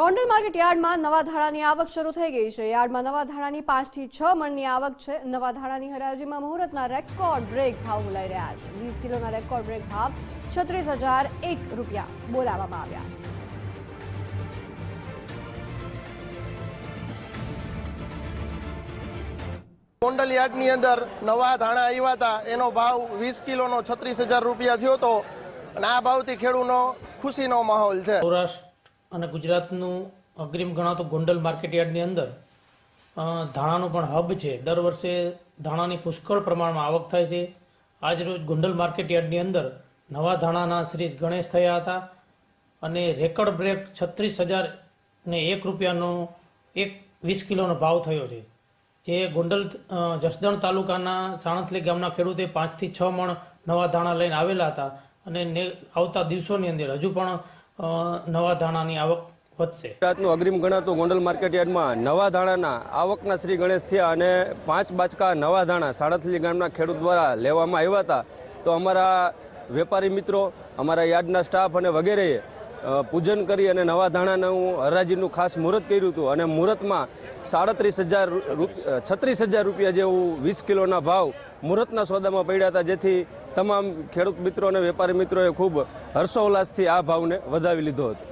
Gondal market યાર્ડમાં નવા ધાણાની આવક શરૂ થઈ ગઈ છે. યાર્ડમાં નવા ધાણાની પાંચથી છ મણની આવક છે. નવા ધાણાની હરાજીમાં મુહૂર્તના રેકોર્ડ બ્રેક ભાવ બોલાઈ રહ્યા છે. વીસ કિલોના રેકોર્ડ બ્રેક ભાવ છત્રીસ હજાર એક રૂપિયા બોલાવવામાં આવ્યા. ગોંડલ યાર્ડની અંદર નવા ધાણા આવ્યા હતા. એનો ભાવ વીસ કિલોનો છત્રીસ હજાર રૂપિયા થયો હતો. અને આ ભાવથી ખેડૂતનો ખુશીનો માહોલ છે. સૌરાષ્ટ્ર અને ગુજરાતનું અગ્રીમ ગણાતું ગોંડલ માર્કેટ યાર્ડની અંદર ધાણાનું પણ હબ છે. દર વર્ષે ધાણાની પુષ્કળ પ્રમાણમાં આવક થાય છે. આજ રોજ ગોંડલ માર્કેટ યાર્ડની અંદર નવા ધાણાના શ્રી ગણેશ થયા હતા અને રેકર્ડ બ્રેક છત્રીસ હજાર ને એક રૂપિયાનો એક વીસ કિલોનો ભાવ થયો છે. જે ગોંડલ જસદણ તાલુકાના સાણંથલી ગામના ખેડૂતે પાંચથી છ મણ નવા ધાણા લઈને આવેલા હતા અને આવતા દિવસોની અંદર હજુ પણ નવા ધાણાની આવક ગુજરાતનું અગ્રીમ ગણાતું ગોંડલ માર્કેટ યાર્ડમાં નવા ધાણાના આવકના શ્રી ગણેશ થયા અને પાંચ બાચકા નવા ધાણા સાડાથલી ગામના ખેડૂત દ્વારા લેવામાં આવ્યા હતા. તો અમારા વેપારી મિત્રો, અમારા યાર્ડના સ્ટાફ અને વગેરેએ પૂજન કરી અને નવા ધાણાનું હરાજીનું ખાસ મુહૂર્ત કર્યું હતું. અને મુહૂર્તમાં સાડત્રીસ હજાર છત્રીસ હજાર રૂપિયા જેવું વીસ કિલોના ભાવ મુહૂર્તના સોદામાં પડ્યા હતા, જેથી તમામ ખેડૂત મિત્રો અને વેપારી મિત્રોએ ખૂબ હર્ષોલ્લાસથી આ ભાવને વધાવી લીધો હતો.